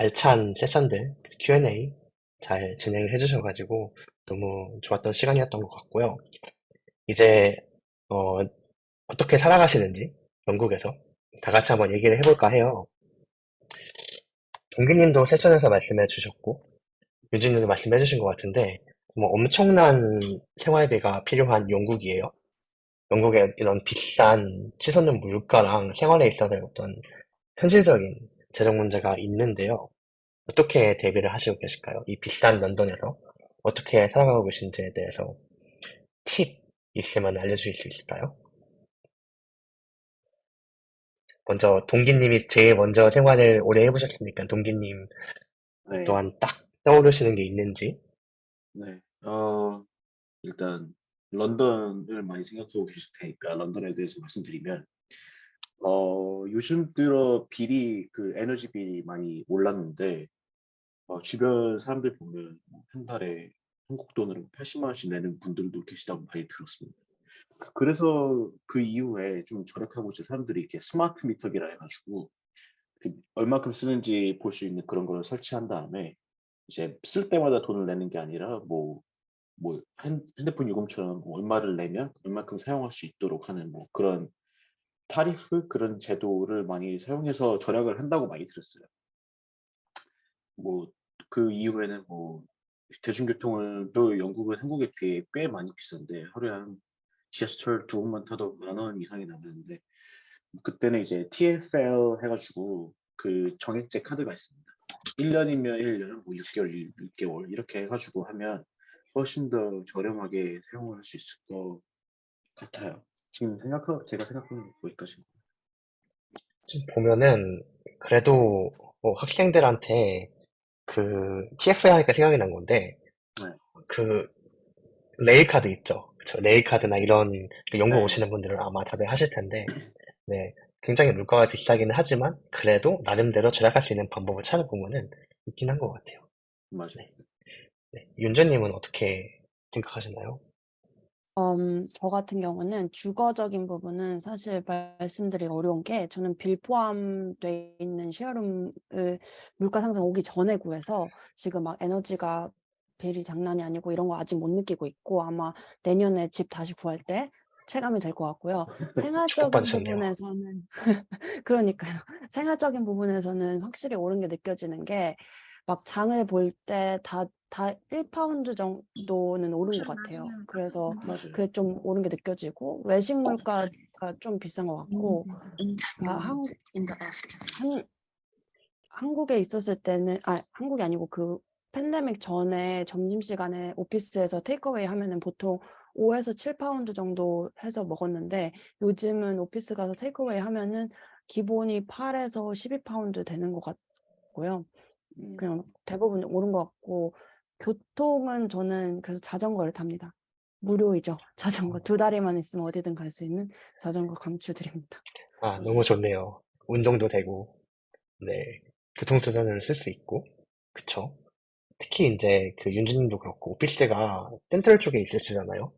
알찬 세션들, Q&A 잘 진행을 해주셔가지고 너무 좋았던 시간이었던 것 같고요. 이제 어, 어떻게 살아가시는지 영국에서 다 같이 한번 얘기를 해볼까 해요. 동기님도 세션에서 말씀해 주셨고 유진님도 말씀해 주신 것 같은데 뭐 엄청난 생활비가 필요한 영국이에요. 영국의 이런 비싼 치솟는 물가랑 생활에 있어서의 어떤 현실적인 재정 문제가 있는데요. 어떻게 대비를 하시고 계실까요? 이 비싼 런던에서 어떻게 살아가고 계신지에 대해서 팁 있으면 알려주실 수 있을까요? 먼저 동기님이 제일 먼저 생활을 오래 해보셨으니까 동기님 네. 또한 딱 떠오르시는 게 있는지 네. 어 일단 런던을 많이 생각하고 계실 테니까 런던에 대해서 말씀드리면 어 요즘 들어 비리 그 에너지 비리 많이 올랐는데 어 주변 사람들 보면 뭐한 달에 한국 돈으로 80만 원씩 내는 분들도 계시다고 많이 들었습니다. 그래서 그 이후에 좀 절약하고 이제 사람들이 이렇게 스마트 미터기라 해 가지고 그 얼마큼 쓰는지 볼 수 있는 그런 걸 설치한 다음에 이제 쓸 때마다 돈을 내는 게 아니라 뭐 뭐핸 핸드폰 요금처럼 뭐 얼마를 내면 얼마큼 사용할 수 있도록 하는 뭐 그런 타리프 그런 제도를 많이 사용해서 절약을 한다고 많이 들었어요. 뭐 그 이후에는 뭐 대중교통을 또 영국은 한국에 비해 꽤 많이 비싼데 하루에 한 지하철 두 번만 타도 만 원 이상이 나가는데 그때는 이제 TfL 해 가지고 그 정액제 카드가 있습니다. 1 년이면 1 년, 뭐 6 개월, 6 개월 이렇게 해 가지고 하면 훨씬 더 저렴하게 사용을 할 수 있을 것 같아요. 지금 생각하 제가 생각하는 게 거기까지인 것좀 보면은 그래도 뭐 학생들한테 그 TFL 하니까 생각이 난 건데 같아요. 그 레일 카드 있죠. 그쵸. 레일 카드나 이런 그 영국 네. 오시는 분들은 아마 다들 하실 텐데, 네. 굉장히 물가가 비싸기는 하지만, 그래도 나름대로 절약할 수 있는 방법을 찾아보면은 있긴 한 것 같아요. 네. 맞아요. 네. 윤주님은 어떻게 생각하시나요? 음, 저 같은 경우는 주거적인 부분은 사실 말씀드리기 어려운 게 저는 빌 포함돼 있는 쉐어룸을 물가 상승 오기 전에 구해서 지금 막 에너지가 빌이 장난이 아니고 이런 거 아직 못 느끼고 있고 아마 내년에 집 다시 구할 때 체감이 될 것 같고요. 생활적인 축복받으셨네요. 부분에서는 그러니까요. 생활적인 부분에서는 확실히 오른 게 느껴지는 게 막 장을 볼 때 다 다 1파운드 정도는 오른 것 같아요. 그래서 맞아요. 그게 좀 오른 게 느껴지고 외식 물가가 좀 비싼 것 같고 그러니까 한, 한 한국에 있었을 때는 아 한국이 아니고 그 팬데믹 전에 점심시간에 오피스에서 테이크어웨이 하면은 보통 5에서 7파운드 정도 해서 먹었는데 요즘은 오피스 가서 테이크어웨이 하면은 기본이 8에서 12파운드 되는 것 같고요. 음. 그냥 대부분 오른 것 같고 교통은 저는 그래서 자전거를 탑니다. 무료이죠. 자전거 두 다리만 있으면 어디든 갈 수 있는 자전거 강추드립니다. 아, 너무 좋네요. 운동도 되고, 네. 교통수단을 쓸 수 있고, 그쵸. 특히 이제 그 윤주님도 그렇고, 오피스가 센트럴 쪽에 있으시잖아요.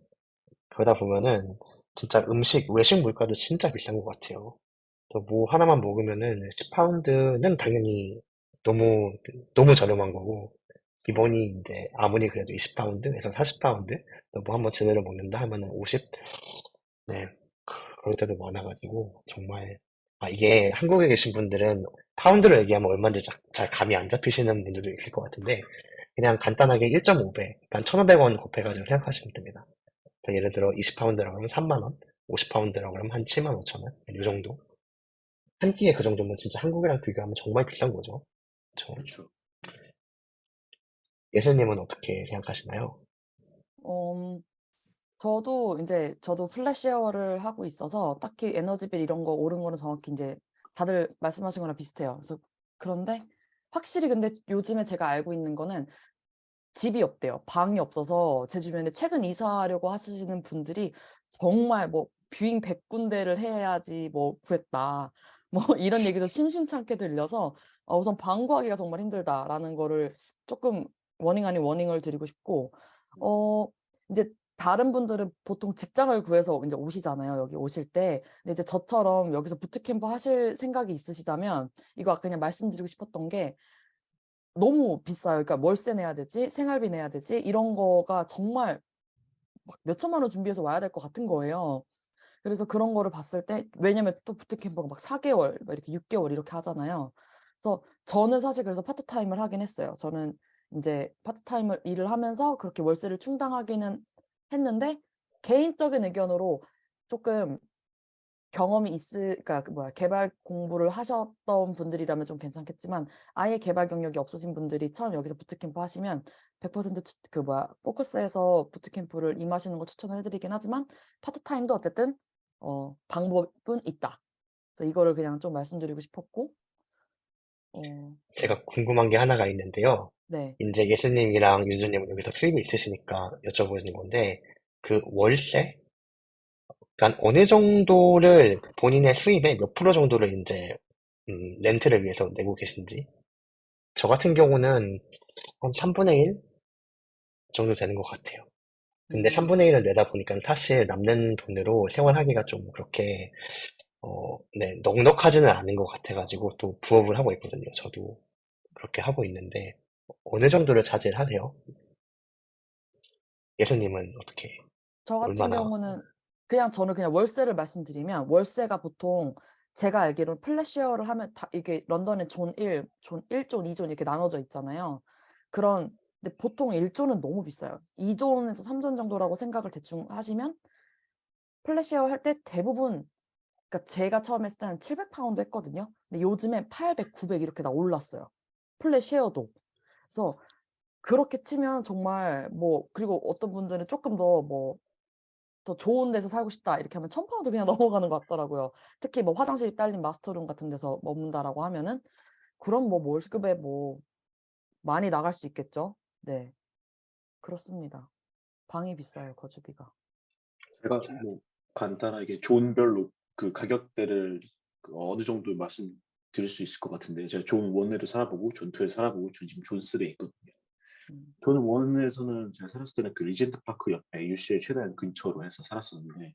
그러다 보면은, 진짜 음식, 외식 물가도 진짜 비싼 것 같아요. 또뭐 하나만 먹으면은 10파운드는 당연히 너무, 너무 저렴한 거고, 기본이 이제 아무리 그래도 20 파운드에서 40 파운드? 뭐 한번 제대로 먹는다 하면은 50? 네. 그럴 때도 많아 가지고, 정말, 아, 이게 한국에 계신 분들은 파운드로 얘기하면 얼마인지 자- 잘 감이 안 잡히시는 분들도 있을 것 같은데, 그냥 간단하게 1.5배, 한 1,500 원 곱해 가지고 생각하시면 됩니다. 예를 들어 20 파운드라고 하면 3만 원, 50 파운드라고 하면 한 7만 5천 원, 이 정도. 한 끼에 그 정도면 진짜 한국이랑 비교하면 정말 비싼 거죠. 그렇죠. 예슬님은 어떻게 생각하시나요? 음, 저도 이제 저도 플랫쉐어를 하고 있어서 딱히 에너지빌 이런 거 오른 거는 정확히 이제 다들 말씀하신 거랑 비슷해요. 그래서 그런데 확실히 근데 요즘에 제가 알고 있는 거는 집이 없대요. 방이 없어서 제 주변에 최근 이사하려고 하시는 분들이 정말 뭐 뷰잉 100군데를 해야지 뭐 구했다. 뭐 이런 얘기도 심심찮게 들려서 어, 우선 방 구하기가 정말 힘들다라는 거를 조금 워닝 아닌 워닝을 드리고 싶고 어 이제 다른 분들은 보통 직장을 구해서 이제 오시잖아요. 여기 오실 때. 근데 이제 저처럼 여기서 부트캠프 하실 생각이 있으시다면 이거 그냥 말씀드리고 싶었던 게 너무 비싸요. 그러니까 월세 내야 되지, 생활비 내야 되지, 이런 거가 정말 막 몇천만 원 준비해서 와야 될 것 같은 거예요. 그래서 그런 거를 봤을 때 왜냐면 또 부트캠프가 막 4개월 막 이렇게 6개월 이렇게 하잖아요. 그래서 저는 사실 그래서 파트타임을 하긴 했어요. 저는 인제 파트타임을 일을 하면서 그렇게 월세를 충당하기는 했는데 개인적인 의견으로 쪼끔 경험이 있을 그러니까 그 뭐야 개발 공부를 하셨던 분들이라면 좀 괜찮겠지만 아예 개발 경력이 없으신 분들이 처음 여기서 부트캠프 하시면 100%추그 뭐야 포커스해서 부트캠프를 임하시는 걸 추천을 해 드리긴 하지만 파트타임도 어쨌든 어 방법은 있다. 그래서 이거를 그냥 좀 말씀드리고 싶었고 어 제가 궁금한 게 하나가 있는데요. 네. 인제 예수님이랑 윤주님은 여기서 수입이 있으시니까 여쭤보는 건데 그 월세? 그러니까 어느 정도를 본인의 수입의 몇 프로 정도를 인제 음 렌트를 위해서 내고 계신지. 저 같은 경우는 한 3분의 1 정도 되는 것 같아요. 근데 음. 3분의 1을 내다 보니깐 사실 남는 돈으로 생활하기가 좀 그렇게 어 네 넉넉하지는 않은 것 같아 가지고 또 부업을 하고 있거든요. 저도 그렇게 하고 있는데 어느 정도를 차지를 하세요? 예수님은 어떻게 저 같은 얼마나 경우는 그냥 저는 그냥 월세를 말씀드리면 월세가 보통 제가 알기로는 플랫쉐어를 하면 다 이게 런던에 존 1, 존 1 존, 2존 이렇게 나눠져 있잖아요. 그런 근데 보통 1 존은 너무 비싸요. 2 존에서 3존 정도라고 생각을 대충 하시면 플랫쉐어 할 때 대부분 그러니까 제가 처음에 했을 때는 700 파운드 했거든요. 근데 요즘에 800, 900 이렇게 다 올랐어요. 플랫 쉐어도. 그래서 그렇게 치면 정말 뭐 그리고 어떤 분들은 쪼끔 더뭐 "더 좋은 데서 살고 싶다." 이렇게 하면 1000 파운드 그냥 넘어가는 것 같더라고요. 특히 뭐 화장실이 딸린 마스터룸 같은 데서 머문다라고 하면은 그럼 뭐 월급에 뭐 많이 나갈 수 있겠죠. 네. 그렇습니다. 방이 비싸요, 거주비가. 제가 뭐 간단하게 존별로 그 가격대를 그 어느 정도 말씀 드릴 수 있을 것 같은데 제가 존 1에도 살아보고 존 2에 살아보고 저 지금 존 3에 있거든요. 음. 존 1에서는 제가 살았을 때는 그 리젠트 파크 옆에 UCL 최대한 근처로 해서 살았었는데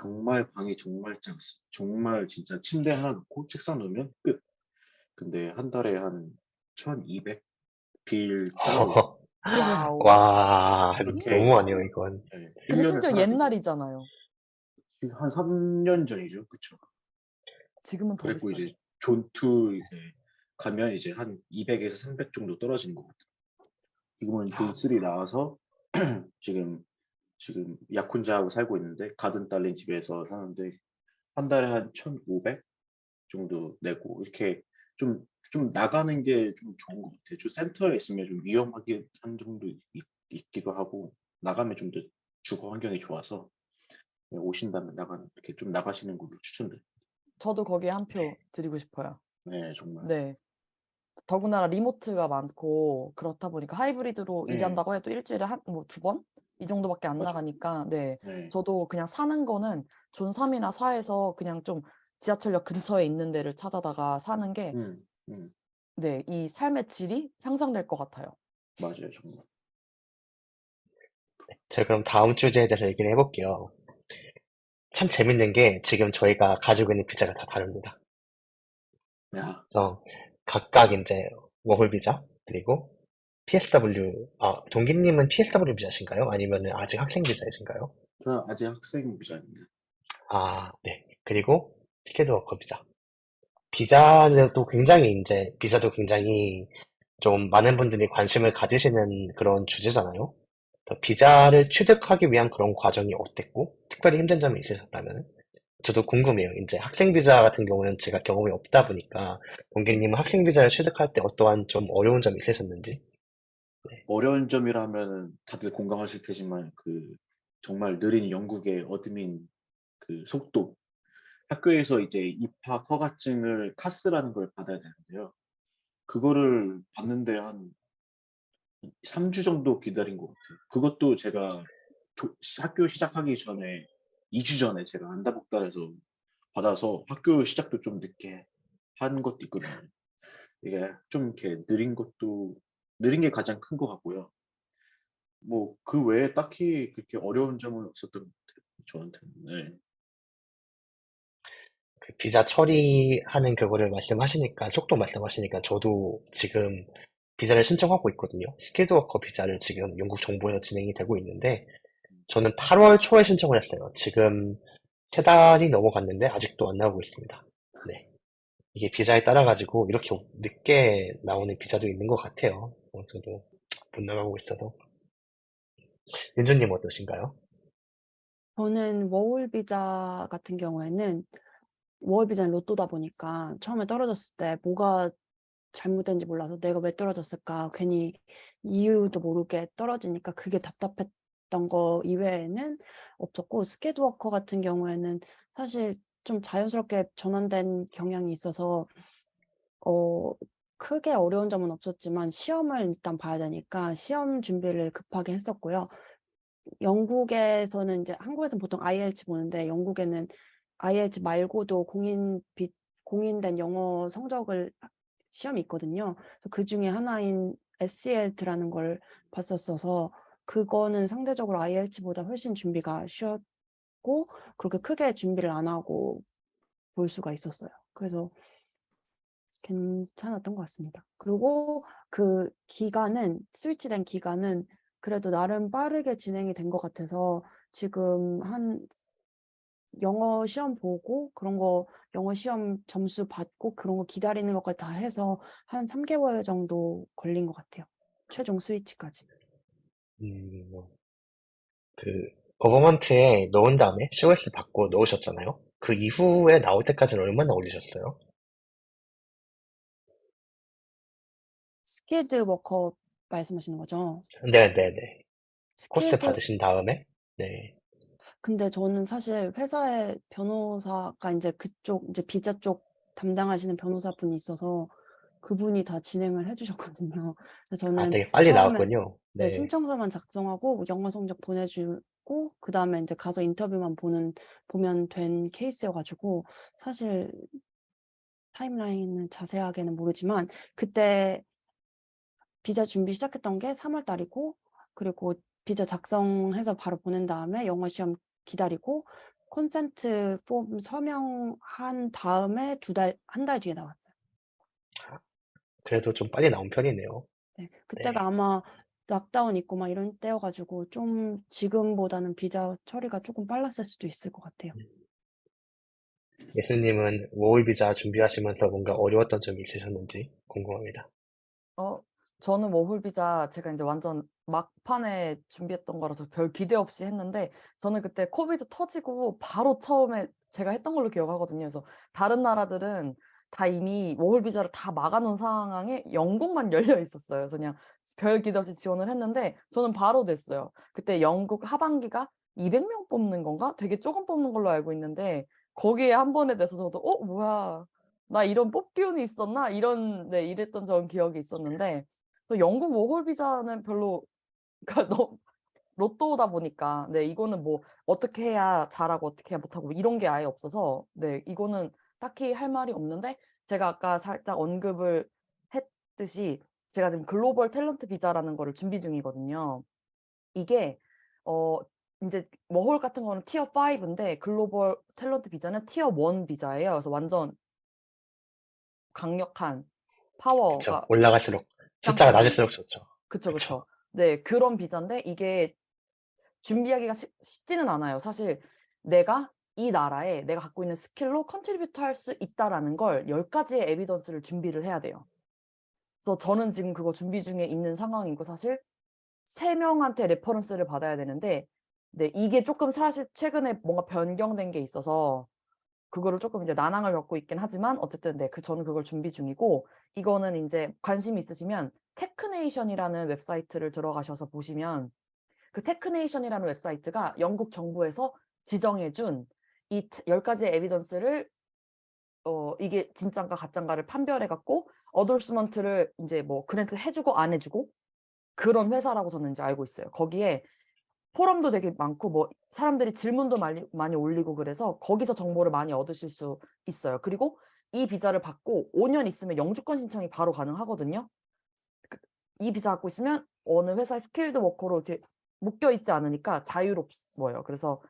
정말 방이 정말 작았어요. 정말 진짜 침대 하나 놓고 책상 놓으면 끝. 근데 한 달에 한 1,200빌 따로 와우. 와 그렇게 너무하네요 이건. 예. 1 근데 심지어. 옛날이잖아요. 한 3년 전이죠. 그쵸. 지금은 더 그랬고 비싸죠. 이제 존2 이제 가면 이제 한 200에서 300 정도 떨어지는 것 같아요. 지금은 존3 나와서 지금 지금 약혼자하고 살고 있는데 가든 딸린 집에서 사는데 한 달에 한 1,500 정도 내고 이렇게 좀좀 나가는 게 좀 좋은 것 같아요. 저 센터에 있으면 좀 위험하긴 한 정도 있 있기도 하고 나가면 좀 더 주거 환경이 좋아서 네 오신다면 나가는 이렇게 좀 나가시는 걸로 추천드립니다. 저도 거기에 한표 드리고 싶어요. 네 정말. 네. 더군다나 리모트가 많고 그렇다 보니까 하이브리드로 네. 일한다고 해도 1 주일에 한 뭐 2 번 이 정도밖에 안 맞아요. 나가니까 네. 네. 저도 그냥 사는 거는 존 3 이나 4 에서 그냥 좀 지하철역 근처에 있는 데를 찾아다가 사는 게 음 음. 네 이 삶의 질이 향상될 것 같아요. 맞아요 정말. 제가 그럼 다음 주제에 대해서 얘기를 해 볼게요. 참 재밌는 게 지금 저희가 가지고 있는 비자가 다 다릅니다. 야. 어 각각 인제 워홀 비자 그리고 PSW 아 동기님은 PSW 비자신가요? 아니면은 아직 학생 비자이신가요? 저는 아직 학생 비자입니다. 아 네. 그리고 스킬드 워커 비자. 비자는 또 굉장히 인제 비자도 굉장히 좀 많은 분들이 관심을 가지시는 그런 주제잖아요. 그 비자를 취득하기 위한 그런 과정이 어땠고 특별히 힘든 점이 있으셨다면은? 저도 궁금해요. 인제 학생 비자 같은 경우는 제가 경험이 없다 보니까 동기님은 학생 비자를 취득할 때 어떠한 좀 어려운 점이 있으셨는지? 네. 어려운 점이라면은 다들 공감하실 테지만 그 정말 느린 영국의 어드민 그 속도. 학교에서 이제 입학 허가증을 카스라는 걸 받아야 되는데요. 그거를 받는데 한 3주 정도 기다린 것 같아요. 그것도 제가 조 학교 시작하기 전에 2주 전에 제가 안다복달해서 받아서 학교 시작도 좀 늦게 한 것도 있거든요. 이게 좀 이렇게 느린 것도 느린 게 가장 큰 것 같고요. 뭐 그 외에 딱히 그렇게 어려운 점은 없었던 것 같아요, 저한테는. 네. 그 비자 처리하는 그거를 말씀하시니까 속도 말씀하시니까 저도 지금 비자를 신청하고 있거든요. 스킬드 워커 비자를 지금 영국 정부에서 진행이 되고 있는데 저는 8월 초에 신청을 했어요. 지금 세 달이 넘어갔는데 아직도 안 나오고 있습니다. 네. 이게 비자에 따라 가지고 이렇게 늦게 나오는 비자도 있는 것 같아요. 어, 저도 못 나가고 있어서. 윤주님 어떠신가요? 저는 워홀 비자 같은 경우에는 워홀 비자는 로또다 보니까 처음에 떨어졌을 때 뭐가 잘못된지 몰라서 내가 왜 떨어졌을까 괜히 이유도 모르게 떨어지니까 그게 답답했던 거 이외에는 없었고 스케드워커 같은 경우에는 사실 좀 자연스럽게 전환된 경향이 있어서 어 크게 어려운 점은 없었지만 시험을 일단 봐야 되니까 시험 준비를 급하게 했었고요. 영국에서는 이제 한국에서는 보통 IELTS 보는데 영국에는 IELTS 말고도 공인 비, 공인된 영어 성적을 하- 시험이 있거든요. 그 중에 하나인 SELT라는 걸 봤었어서 그거는 상대적으로 IELTS보다 훨씬 준비가 쉬웠고 그렇게 크게 준비를 안 하고 볼 수가 있었어요. 그래서 괜찮았던 것 같습니다. 그리고 그 기간은 스위치된 기간은 그래도 나름 빠르게 진행이 된 것 같아서 지금 한 영어 시험 보고 그런 거 영어 시험 점수 받고 그런 거 기다리는 것까지 다 해서 한 3개월 정도 걸린 것 같아요. 최종 스위치까지. 음, 뭐, 그, 거버먼트에 넣은 다음에 COS 받고 넣으셨잖아요. 그 이후에 나올 때까지는 얼마나 걸리셨어요? 스키드 워커 말씀하시는 거죠? 네네네. 코스 스키드 받으신 다음에, 네. 근데 저는 사실 회사에 변호사가 이제 그쪽 이제 비자 쪽 담당하시는 변호사분이 있어서 그분이 다 진행을 해 주셨거든요. 그래서 아, 저는 되게 빨리 처음에 나왔군요. 네, 네. 신청서만 작성하고 영어 성적 보내주고 그 다음에 이제 가서 인터뷰만 보는 보면 된 케이스여 가지고 사실 타임라인은 자세하게는 모르지만 그때 비자 준비 시작했던 게 3 월 달이고 그리고 비자 작성해서 바로 보낸 다음에 영어 시험 기다리고 콘센트 폼 서명한 다음에 두 달, 한 달 뒤에 나왔어요. 그래도 좀 빨리 나온 편이네요. 네, 그때가 네. 아마 락다운 있고 막 이런 때여가지고 좀 지금보다는 비자 처리가 조금 빨랐을 수도 있을 것 같아요. 예수님은 워홀 비자 준비하시면서 뭔가 어려웠던 점이 있으셨는지 궁금합니다. 어, 저는 워홀 비자 제가 이제 완전 막판에 준비했던 거라서 별 기대 없이 했는데 저는 그때 코비드 터지고 바로 처음에 제가 했던 걸로 기억하거든요. 그래서 다른 나라들은 다 이미 워홀 비자를 다 막아놓은 상황에 영국만 열려 있었어요. 그래서 그냥 별 기대 없이 지원을 했는데 저는 바로 됐어요. 그때 영국 하반기가 200명 뽑는 건가? 되게 조금 뽑는 걸로 알고 있는데 거기에 한 번에 돼서 저도 어 뭐야 나 이런 뽑기 운이 있었나? 이런 네 이랬던 전 기억이 있었는데 또 영국 워홀 비자는 별로 그러니까 너 로또다 보니까 네 이거는 뭐 어떻게 해야 잘하고 어떻게 해야 못하고 이런 게 아예 없어서 네 이거는 딱히 할 말이 없는데 제가 아까 살짝 언급을 했듯이 제가 지금 글로벌 탤런트 비자라는 거를 준비 중이거든요. 이게 어 인제 워홀 같은 거는 티어 5인데 글로벌 탤런트 비자는 티어 1 비자예요. 그래서 완전 강력한 그쵸. 파워가 올라갈수록 숫자가 낮을수록 좋죠. 그쵸, 그쵸. 그쵸. 네 그런 비자인데 이게 준비하기가 쉽 쉽지는 않아요. 사실 내가 이 나라에 내가 갖고 있는 스킬로 컨트리뷰트 할수 있다라는 걸 10 가지의 에비던스를 준비를 해야 돼요. 그래서 저는 지금 그거 준비 중에 있는 상황이고 사실 3 명한테 레퍼런스를 받아야 되는데 네 이게 쪼끔 사실 최근에 뭔가 변경된 게 있어서 그거를 쪼끔 이제 난항을 겪고 있긴 하지만 어쨌든 네 그 저는 그걸 준비 중이고 이거는 인제 관심이 있으시면 테크네이션이라는 웹사이트를 들어가셔서 보시면 그 테크네이션이라는 웹사이트가 영국 정부에서 지정해 준이트10 가지의 에비던스를 어 이게 진짠가 가짠가를 판별해 갖고 endorsement 를 인제 뭐 그랜트를 해 주고 안 해 주고 그런 회사라고 저는 인제 알고 있어요. 거기에 포럼도 되게 많고 뭐 사람들이 질문도 많이 많이 올리고 그래서 거기서 정보를 많이 얻으실 수 있어요. 그리고 이 비자를 받고 5년 있으면 영주권 신청이 바로 가능하거든요. 그이 비자 갖고 있으면 어느 회사의 스킬드 워커로 이제 묶여 있지 않으니까 자유롭어요. 그래서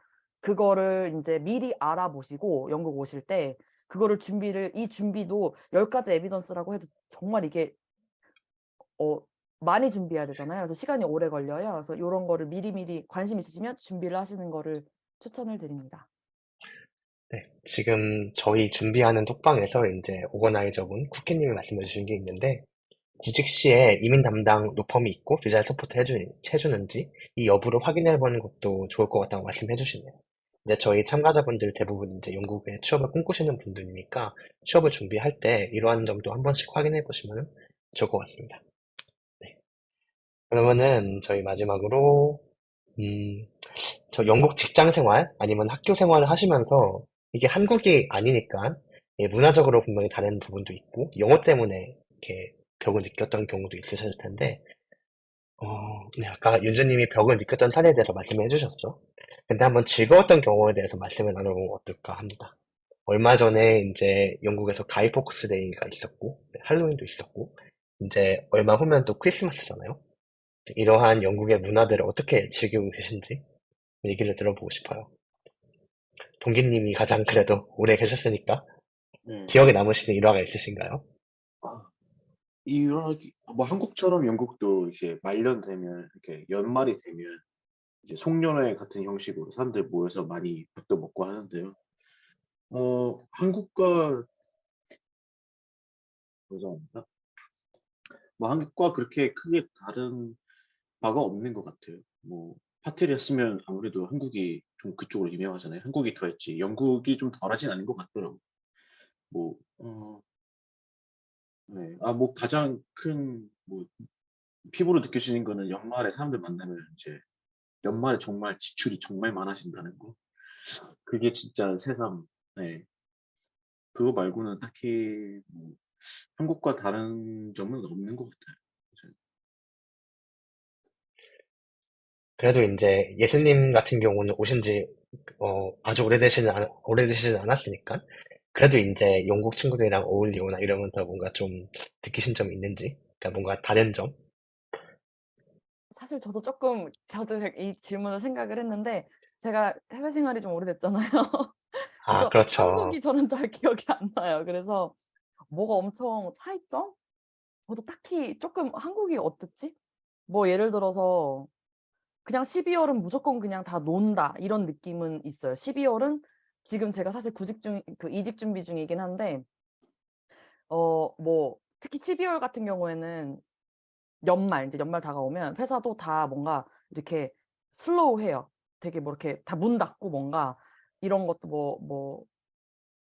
그거를 인제 미리 알아보시고 영국 오실 때 그거를 준비를 이 준비도 10 가지 에비던스라고 해도 정말 이게 어 많이 준비해야 되잖아요. 그래서 시간이 오래 걸려요. 그래서 요런 거를 미리미리 관심 있으시면 준비를 하시는 거를 추천을 드립니다. 네, 지금 저희 준비하는 톡방에서 이제 오거나이저분 쿠키님이 말씀해 주신 게 있는데 구직 시에 이민 담당 로펌이 있고 비자 서포트 해주, 해주는지 이 여부를 확인해 보는 것도 좋을 것 같다고 말씀해 주시네요. 이제 저희 참가자분들 대부분 이제 영국에 취업을 꿈꾸시는 분들이니까 취업을 준비할 때 이러한 점도 한 번씩 확인해 보시면 좋을 것 같습니다. 네. 그러면은 저희 마지막으로 음, 저 영국 직장 생활 아니면 학교 생활을 하시면서 이게 한국이 아니니까 예, 문화적으로 분명히 다른 부분도 있고 영어 때문에 이렇게 벽을 느꼈던 경우도 있으셨을 텐데 어, 네, 아까 윤주님이 벽을 느꼈던 사례에 대해서 말씀해 주셨죠. 근데 한번 즐거웠던 경우에 대해서 말씀을 나눠보면 어떨까 합니다. 얼마 전에 이제 영국에서 가이 포커스 데이가 있었고 네, 할로윈도 있었고 이제 얼마 후면 또 크리스마스잖아요. 이러한 영국의 문화들을 어떻게 즐기고 계신지 얘기를 들어보고 싶어요. 동기님이 가장 그래도 오래 계셨으니까 네. 기억에 남으시는 일화가 있으신가요? 아, 이런 뭐 한국처럼 영국도 이제 말년 되면 이렇게 연말이 되면 이제 송년회 같은 형식으로 사람들 모여서 많이 밥도 먹고 하는데요. 어, 한국과 죄송합니다. 뭐 한국과 그렇게 크게 다른 바가 없는 것 같아요. 뭐 파티를 했으면 아무래도 한국이 좀 그쪽으로 유명하잖아요. 한국이 더 했지. 영국이 좀 덜하진 않은 것 같더라고. 뭐, 어, 네. 아, 뭐 가장 큰, 뭐, 피부로 느껴지는 거는 연말에 사람들 만나면 이제 연말에 정말 지출이 정말 많아진다는 거. 그게 진짜 새삼, 네. 그거 말고는 딱히 뭐 한국과 다른 점은 없는 것 같아요. 그래도 이제 예수님 같은 경우는 오신 지 어, 아주 오래되시진 않, 오래되시진 않았으니까 그래도 이제 영국 친구들이랑 어울리거나 이러면서 뭔가 좀 느끼신 점이 있는지 그러니까 뭔가 다른 점 사실 저도 조금 저도 이 질문을 생각을 했는데 제가 해외 생활이 좀 오래됐잖아요. 아, 그래서 그렇죠. 한국이 저는 잘 기억이 안 나요. 그래서 뭐가 엄청 차이점? 저도 딱히 조금 한국이 어땠지? 뭐 예를 들어서 그냥 12월은 무조건 그냥 다 논다 이런 느낌은 있어요. 12월은 지금 제가 사실 구직 중, 그 이직 준비 중이긴 한데 어 뭐 특히 12월 같은 경우에는 연말 이제 연말 다가오면 회사도 다 뭔가 이렇게 슬로우해요. 되게 뭐 이렇게 다 문 닫고 뭔가 이런 것도 뭐뭐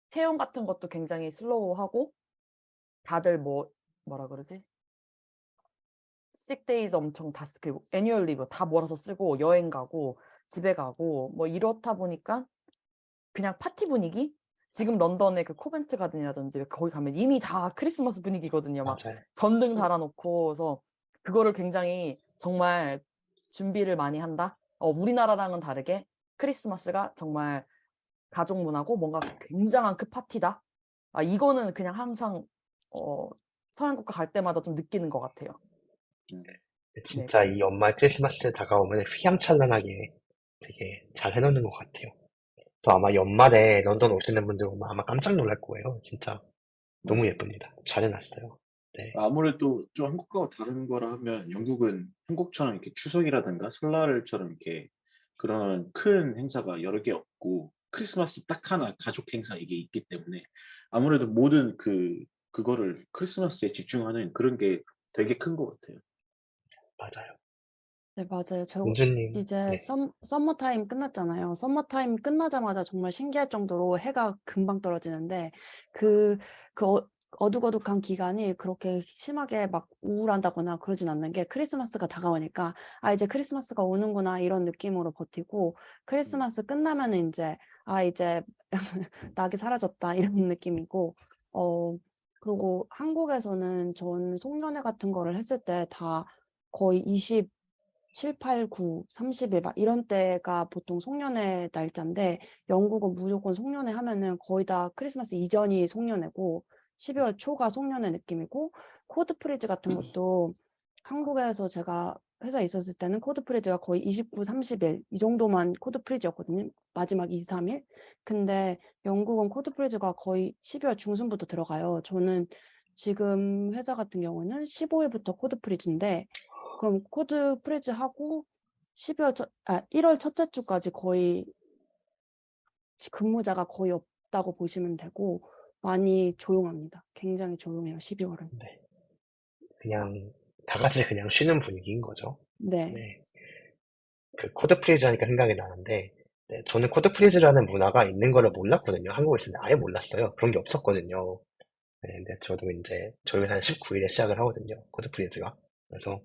채용 같은 것도 굉장히 슬로우하고 다들 뭐 뭐라 그러지? 식데이즈 엄청 다 쓰, 그 애뉴얼 리브 다 몰아서 쓰고 여행 가고 집에 가고 뭐 이렇다 보니까 그냥 파티 분위기? 지금 런던의 그 코벤트 가든이라든지 거기 가면 이미 다 크리스마스 분위기거든요. 막 맞아요. 전등 달아놓고 그래서 그거를 굉장히 정말 준비를 많이 한다. 어, 우리나라랑은 다르게 크리스마스가 정말 가족 문화고 뭔가 굉장한 그 파티다. 아 이거는 그냥 항상 어, 서양 국가 갈 때마다 좀 느끼는 것 같아요. 진짜 이 연말 크리스마스 다가오면 휘황찬란하게 되게 잘 해놓는 것 같아요. 또 아마 연말에 런던 오시는 분들 오면 아마 깜짝 놀랄 거예요. 진짜 너무 예쁩니다. 잘 해놨어요. 네. 아무래도 좀 한국과 다른 거라 하면 영국은 한국처럼 이렇게 추석이라든가 설날처럼 이렇게 그런 큰 행사가 여러 개 없고 크리스마스 딱 하나 가족 행사 이게 있기 때문에 아무래도 모든 그 그거를 크리스마스에 집중하는 그런 게 되게 큰 것 같아요. 맞아요. 네, 맞아요. 저 은주님, 이제 네. 썸, 서머 타임 끝났잖아요. 서머 타임 끝나자마자 정말 신기할 정도로 해가 금방 떨어지는데 그, 그 어, 어둑어둑한 기간이 그렇게 심하게 막 우울한다거나 그러진 않는 게 크리스마스가 다가오니까 아, 이제 크리스마스가 오는구나 이런 느낌으로 버티고 크리스마스 끝나면은 이제 아, 이제 낙이 사라졌다 이런 느낌이고 어, 그리고 한국에서는 전 송년회 같은 거를 했을 때 다 거의 20 7, 8, 9, 30일 막 이런 때가 보통 송년회 날짜인데 영국은 무조건 송년회 하면은 거의 다 크리스마스 이전이 송년회고 12월 초가 송년회 느낌이고 코드 프리즈 같은 것도 한국에서 제가 회사에 있었을 때는 코드 프리즈가 거의 29, 30일 이 정도만 코드 프리즈였거든요. 마지막 2, 3일. 근데 영국은 코드 프리즈가 거의 12월 중순부터 들어가요. 저는 지금 회사 같은 경우는 15일부터 코드 프리즈인데 그럼 코드 프리즈 하고 12월 첫, 아, 1월 첫째 주까지 거의 지- 근무자가 거의 없다고 보시면 되고 많이 조용합니다. 굉장히 조용해요. 12월은. 그냥 다 같이 그냥 쉬는 분위기인 거죠. 네. 네. 그 코드 프리즈 하니까 생각이 나는데, 네, 저는 코드 프리즈라는 문화가 있는 거를 몰랐거든요. 한국에 있을 때 아예 몰랐어요. 그런 게 없었거든요. 네, 근데 저도 이제 저희 회사는 19일에 시작을 하거든요. 코드 프리즈가. 그래서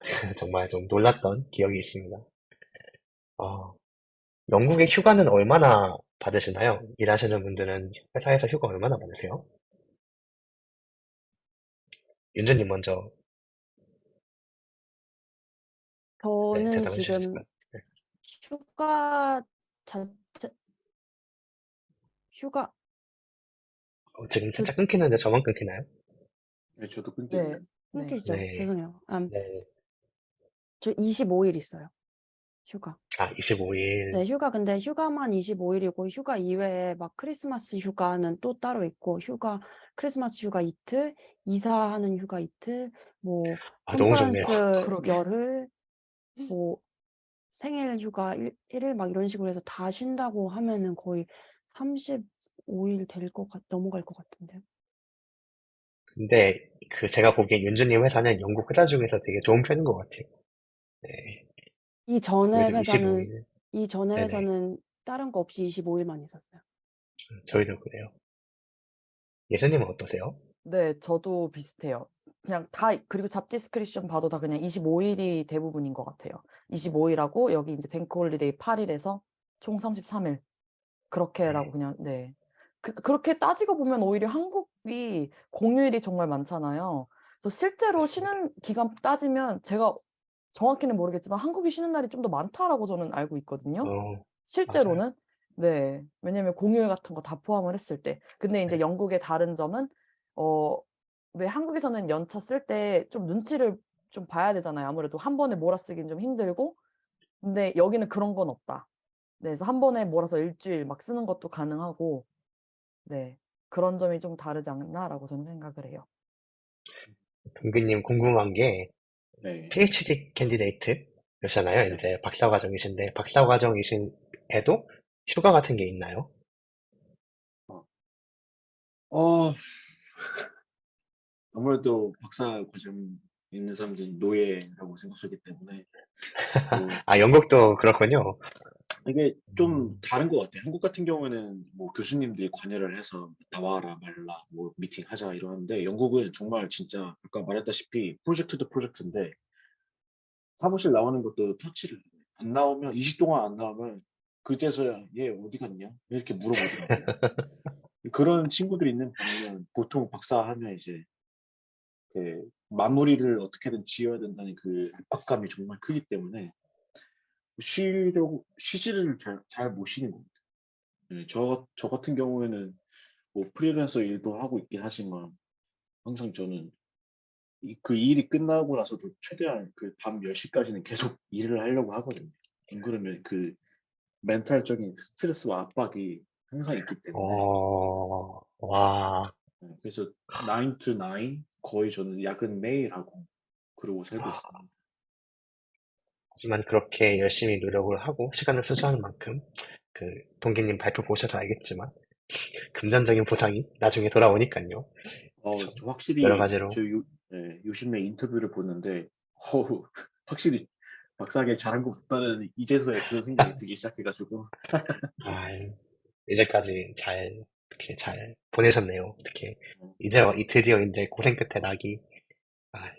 정말 좀 놀랐던 기억이 있습니다. 어, 영국의 휴가는 얼마나 받으시나요? 일하시는 분들은 회사에서 휴가 얼마나 받으세요? 윤주님 먼저 네, 저는 대답해 지금 주시겠어요? 휴가 자체 휴가 어, 지금 살짝 끊기는데 저만 끊기나요? 네, 저도 네. 끊기네요. 네. 끊기죠? 네. 죄송해요. 음, 네. 저 25일 있어요. 휴가. 아, 25일. 네, 휴가 근데 휴가만 25일이고 휴가 이외에 막 크리스마스 휴가는 또 따로 있고 휴가 크리스마스 휴가 이틀, 이사하는 휴가 이틀, 뭐 아, 너무 좋네요. 컨퍼런스 그러게. 열흘, 뭐 생일 휴가 일, 일일 막 이런 식으로 해서 다 쉰다고 하면은 거의 35일 될 것 같, 넘어갈 것 같은데요. 근데 그 제가 보기엔 윤주님 회사는 영국 회사 중에서 되게 좋은 편인 것 같아요. 네. 이 전에 그래도 회사는 25일. 이 전에 네네. 회사는 다른 거 없이 25일만 있었어요. 저희도 그래요. 예수님은 어떠세요? 네, 저도 비슷해요. 그냥 다, 그리고 잡 디스크리션 봐도 다 그냥 25일이 대부분인 것 같아요. 25일하고 여기 이제 뱅크 홀리데이 8일에서 총 33일. 그렇게라고 네. 그냥, 네. 그, 그렇게 따지고 보면 오히려 한국이 공휴일이 정말 많잖아요. 그래서 실제로. 쉬는 기간 따지면 제가 정확히는 모르겠지만 한국이 쉬는 날이 좀 더 많다라고 저는 알고 있거든요. 어, 실제로는 네 왜냐면 공휴일 같은 거 다 포함을 했을 때 근데 이제 네. 영국의 다른 점은 어 왜 한국에서는 연차 쓸 때 좀 눈치를 좀 봐야 되잖아요 아무래도 한 번에 몰아쓰기는 좀 힘들고 근데 여기는 그런 건 없다 네, 그래서 한 번에 몰아서 일주일 막 쓰는 것도 가능하고 네 그런 점이 좀 다르지 않나라고 저는 생각을 해요 동기님 궁금한 게 네. PhD 캔디데이트였잖아요. 네. 이제 박사 과정이신데 박사 과정이신에도 휴가 같은 게 있나요? 어, 아무래도 박사 과정 있는 사람들은 노예라고 생각하기 때문에 뭐 아, 영국도 그렇군요. 이게 좀 음. 다른 것 같아요. 한국 같은 경우에는 뭐 교수님들이 관여를 해서 나와라 말라 뭐 미팅 하자 이러는데 영국은 정말 진짜 아까 말했다시피 프로젝트도 프로젝트인데 사무실 나오는 것도 터치를. 안 나오면 20 동안 안 나오면 그제서야 얘 어디 갔냐 이렇게 물어보더라고요. 그런 친구들이 있는 반면 보통 박사하면 이제 그 마무리를 어떻게든 지어야 된다는 그 압박감이 정말 크기 때문에 쉬려고 쉬지를 잘 못 쉬는 것 같아요. 네, 저, 저 같은 경우에는 뭐 프리랜서 일도 하고 있긴 하지만 항상 저는 이- 그 일이 끝나고 나서도 최대한 그 밤 10시까지는 계속 일을 하려고 하거든요. 안 그러면 그 멘탈적인 스트레스와 압박이 항상 있기 때문에 어, 와, 네, 그래서 9 to 9 거의 저는 야근 매일 하고 그러고 살고 아. 있습니다. 하지만 그렇게 열심히 노력을 하고 시간을 수수하는 만큼 그 동기님 발표 보셔서 알겠지만 금전적인 보상이 나중에 돌아오니까요. 어, 확실히 여러 가지로. 저 요, 네, 요즘에 인터뷰를 보는데 어우, 확실히 박사하게 잘한 것 같다는 이제서야 그런 생각이 들기 시작해가지고 아, 이제까지 잘, 이렇게 잘 보내셨네요. 어떻게. 이제, 와- 이 드디어 이제 고생 끝에 낙이, 아,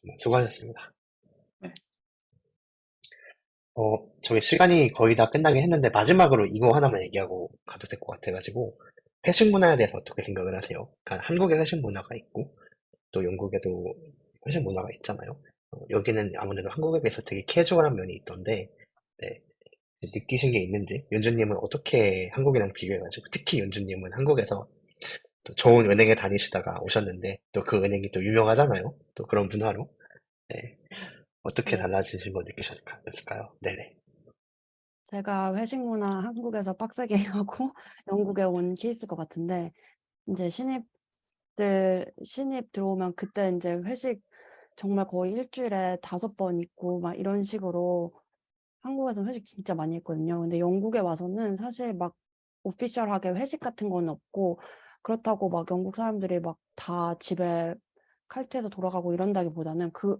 정말 수고하셨습니다. 네. 어, 저희 시간이 거의 다 끝나긴 했는데, 마지막으로 이거 하나만 얘기하고 가도 될 것 같아가지고, 회식 문화에 대해서 어떻게 생각을 하세요? 그러니까 한국에 회식 문화가 있고, 또 영국에도 회식 문화가 있잖아요. 어, 여기는 아무래도 한국에 비해서 되게 캐주얼한 면이 있던데, 네. 느끼신 게 있는지, 연주님은 어떻게 한국이랑 비교해가지고, 특히 연주님은 한국에서 또 좋은 은행에 다니시다가 오셨는데, 또 그 은행이 또 유명하잖아요. 또 그런 문화로. 네. 어떻게 네. 달라지신 걸 느끼셨을까요? 네네. 제가 회식 문화 한국에서 빡세게 하고 영국에 온 케이스일 것 같은데 이제 신입 들 신입 들어오면 그때 인제 회식 정말 거의 일 주일에 5번 있고 막 이런 식으로 한국에서는 회식 진짜 많이 했거든요. 근데 영국에 와서는 사실 막 오피셜하게 회식 같은 건 없고 그렇다고 막 영국 사람들이 막 다 집에 칼퇴해서 돌아가고 이런다기보다는 그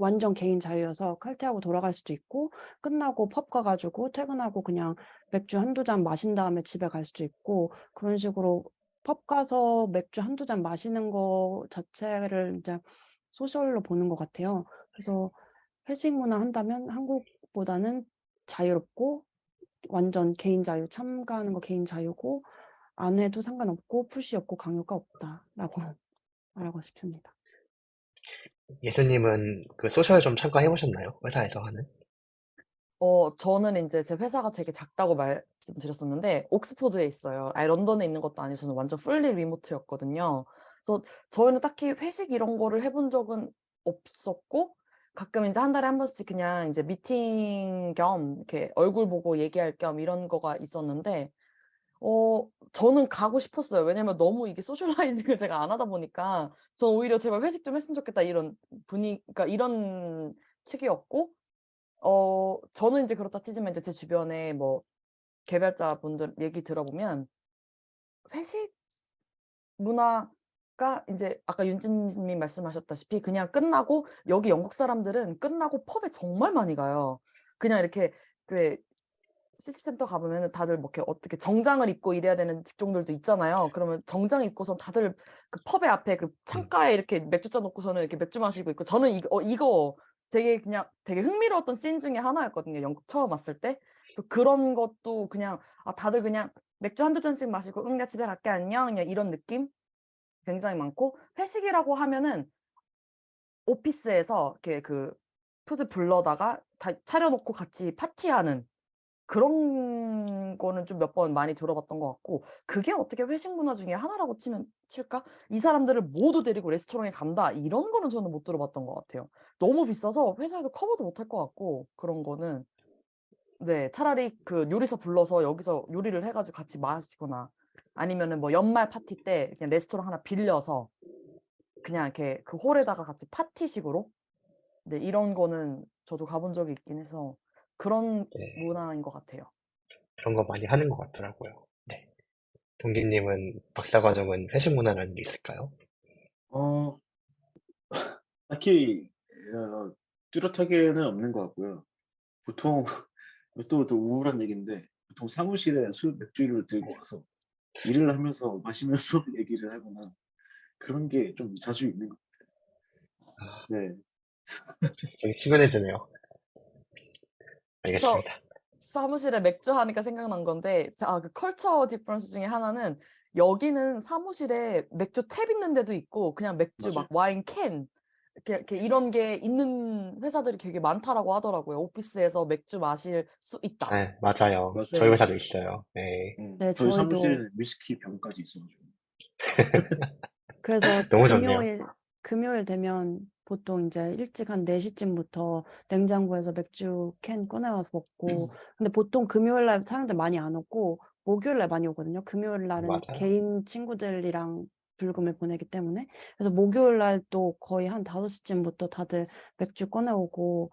완전 개인 자유여서 칼퇴하고 돌아갈 수도 있고 끝나고 펍 가 가지고 퇴근하고 그냥 맥주 한두 잔 마신 다음에 집에 갈 수도 있고 그런 식으로 펍 가서 맥주 한두 잔 마시는 거 자체를 인제 소셜로 보는 것 같아요. 그래서 회식 문화 한다면 한국보다는 자유롭고 완전 개인 자유, 참가하는 거 개인 자유고 안 해도 상관없고 푸시 없고 강요가 없다라고 말하고 싶습니다. 예수님은 그 소셜 좀 참가해 보셨나요? 회사에서 하는? 어 저는 인제 제 회사가 되게 작다고 말씀드렸었는데 옥스포드에 있어요. 아예 런던에 있는 것도 아니고 저는 완전 풀리 리모트였거든요. 그래서 저희는 딱히 회식 이런 거를 해 본 적은 없었고 가끔 인제 한 달에 한 번씩 그냥 인제 미팅 겸 이렇게 얼굴 보고 얘기할 겸 이런 거가 있었는데 어 저는 가고 싶었어요. 왜냐면 너무 이게 소셜라이징을 제가 안 하다 보니까 저는 오히려 '제발 회식 좀 했으면 좋겠다.' 이런 분위 그러니까 이런 측이었고 어 저는 인제 그렇다 치지만 이제 제 주변에 뭐 개발자분들 얘기 들어보면 회식 문화가 인제 아까 윤진 님이 말씀하셨다시피 그냥 끝나고 여기 영국 사람들은 끝나고 펍에 정말 많이 가요. 그냥 이렇게 왜 시티센터 가 보면은 다들 뭐 이렇게 어떻게 정장을 입고 일해야 되는 직종들도 있잖아요. 그러면 정장 입고서 다들 그 펍의 앞에 그 창가에 이렇게 맥주잔 놓고서는 이렇게 맥주 마시고 있고 저는 이거 어 이거 되게 그냥 되게 흥미로웠던 씬 중에 하나였거든요, 영국 처음 왔을 때. 그래서 그런 것도 그냥 아 다들 그냥 맥주 한두 잔씩 마시고 "응 나 집에 갈게. 안녕." 그냥 이런 느낌 굉장히 많고 회식이라고 하면은 오피스에서 이렇게 그 푸드 불러다가 다 차려 놓고 같이 파티하는 그런 거는 좀 몇 번 많이 들어봤던 것 같고 그게 어떻게 회식 문화 중에 하나라고 치면 칠까? '이 사람들을 모두 데리고 레스토랑에 간다.' 이런 거는 저는 못 들어봤던 것 같아요. 너무 비싸서 회사에서 커버도 못 할 것 같고 그런 거는. 네. 차라리 그 요리사 불러서 여기서 요리를 해 가지고 같이 마시거나 아니면은 뭐 연말 파티 때 그냥 레스토랑 하나 빌려서 그냥 이렇게 그 홀에다가 같이 파티식으로 네 이런 거는 저도 가본 적이 있긴 해서 그런 네. 문화인 것 같아요. 그런 거 많이 하는 것 같더라고요. 네. 동기님은 박사 과정은 회식 문화라는 게 있을까요? 어 딱히 어 뚜렷하게는 없는 것 같고요. 보통 또좀 우울한 얘기인데 보통 사무실에 술 맥주를 들고 와서 일을 하면서 마시면서 얘기를 하거나 그런 게 좀 자주 있는 것 같아요. 네. 되게 시원해지네요. 저 알겠습니다. 사무실에 맥주 하니까 생각난 건데 자 아 그 컬처 디퍼런스 중에 하나는 여기는 사무실에 맥주 탭 있는 데도 있고 그냥 맥주 맞아요. 막 와인 캔 이렇게 이렇게 이런 게 있는 회사들이 되게 많다라고 하더라고요. "오피스에서 맥주 마실 수 있다." 네, 맞아요. 맞아요. 저희 회사도 있어요. 네. 음, 네 저희 저희도 사무실에는 위스키 병까지 있어 가지고. 그래서 너무 좋네요. 금요일 금요일 되면 보통 인제 일찍 한 4 시쯤부터 냉장고에서 맥주 캔 꺼내 와서 먹고 근데 보통 금요일 날 사람들 많이 안 오고 목요일 날 많이 오거든요. 금요일 날은 맞아요. 개인 친구들이랑 불금을 보내기 때문에. 그래서 목요일 날 또 거의 한 5 시쯤부터 다들 맥주 꺼내 오고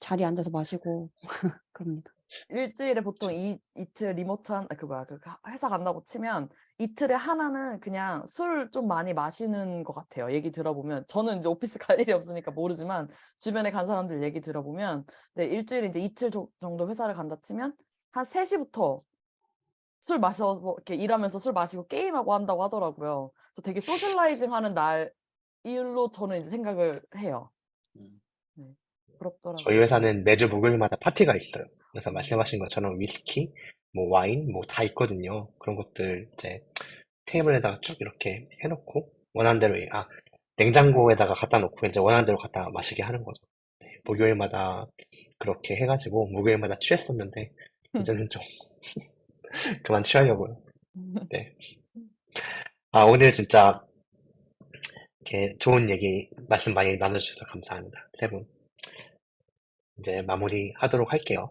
자리에 앉아서 마시고 그럽니다. 일주일에 보통 이 이틀 리모트 한 아그그하 회사 간다고 치면 이틀에 하나는 그냥 술 좀 많이 마시는 것 같아요. 얘기 들어보면. 저는 인제 오피스 갈 일이 없으니까 모르지만 주변에 간 사람들 얘기 들어보면 네 일주일에 인제 이틀 조 정도 회사를 간다 치면 한 3 시부터 술 마셔서 이렇게 일하면서 술 마시고 게임하고 한다고 하더라고요. 그래서 되게 소셜라이징 하는 날일로 저는 이제 생각을 해요. 음. 네. 부럽더라고요. 저희 회사는 매주 목요일마다 파티가 있어요. 그래서 말씀하신 것처럼 위스키, 뭐 와인, 뭐 다 있거든요. 그런 것들 이제 테이블에다가 쭉 이렇게 해놓고 원하는 대로 아 냉장고에다가 갖다 놓고 이제 원하는 대로 갖다 마시게 하는 거죠. 네, 목요일마다 그렇게 해가지고 목요일마다 취했었는데 이제는 좀 그만 취하려고요. 네. 아 오늘 진짜 이렇게 좋은 얘기 말씀 많이 나눠주셔서 감사합니다. 세 분. 이제 마무리 하도록 할게요.